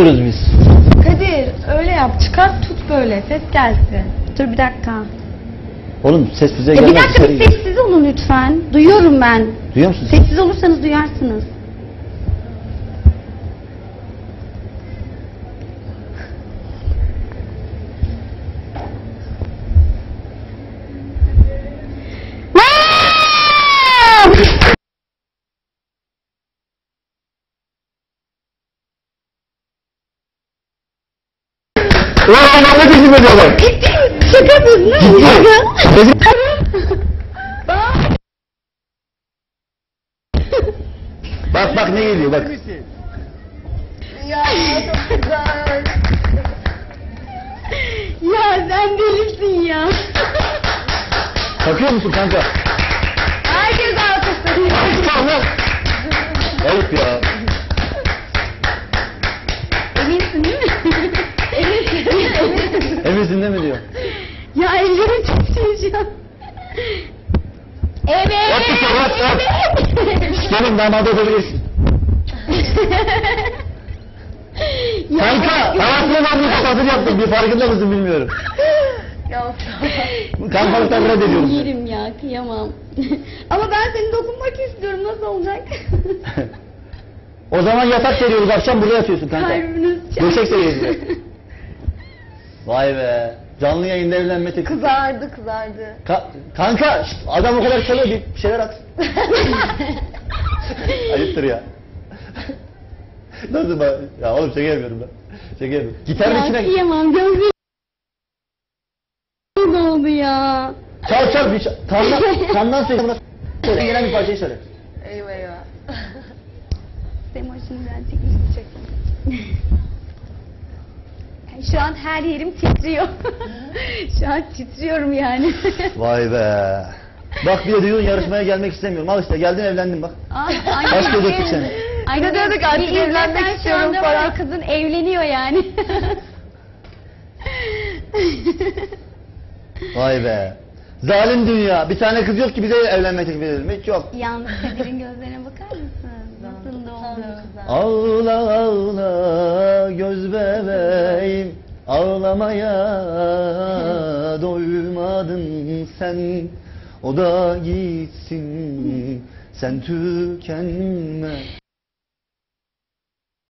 yapıyoruz biz. Kadir öyle yap çıkart tut böyle ses gelsin. Dur bir dakika. Oğlum ses bize E gelmez. bir dakika dışarı bir gidiyor. sessiz olun lütfen. Duyuyorum ben. Duyuyor musun? Sessiz olursanız duyarsınız. Ulan ne teklif ediyorlar? Şaka yapıyorsun değil mi? Ciddi. Bak bak ne geliyor bak. Ya çok güzel. ya sen delisin ya. Takıyor musun kanka? Herkes alkışlıyor. Allah. Ayıp ya. Eminsin değil mi? Değil mi diyor. ya ellerim an. Evet. Yap bir şey, yap, yap. Gelin damadı olabilirsin. Ya, Kanka hayatımda ben bir hazır yaptım. Bir farkında mısın bilmiyorum. Ya Kankalıktan red ediyorum. seni. Yerim ya kıyamam. Ama ben seni dokunmak istiyorum nasıl olacak? O zaman yatak seriyoruz akşam burada yatıyorsun kanka. Kalbiniz Döşek seriyoruz. Vay be. Canlı yayında evlenme teklifi. kızardı kızardı. Ka- kanka şşt, adam o kadar çalıyor bir şeyler at. Ayıptır ya. Nasıl ben? Ya oğlum şaka yapıyorum ben. Şaka yapıyorum. Gitarın Ya içine kıyamam gözlerim ne oldu ya? çal çal bir çal. Kandan, kandan söyle. buna Söyle gelen bir parçayı söyle. Eyvah eyvah. Semo şimdiden çekmiş çek. Şu an her yerim titriyor. Şu an titriyorum yani. Vay be. Bak bir de diyorsun yarışmaya gelmek istemiyorum. Al işte geldin evlendin bak. Kaç ay, öptük seni? Ay, de diyorduk artık evlenmek istiyorum falan. Kızın evleniyor yani. Vay be. Zalim dünya. Bir tane kız yok ki bize evlenme teklif edelim. Hiç yok. Yalnız Kadir'in gözlerine bakar mısın? Nasıl oldu? Ağla ağla göz bebeğim Ağlamaya doymadın sen. O da gitsin sen tükenme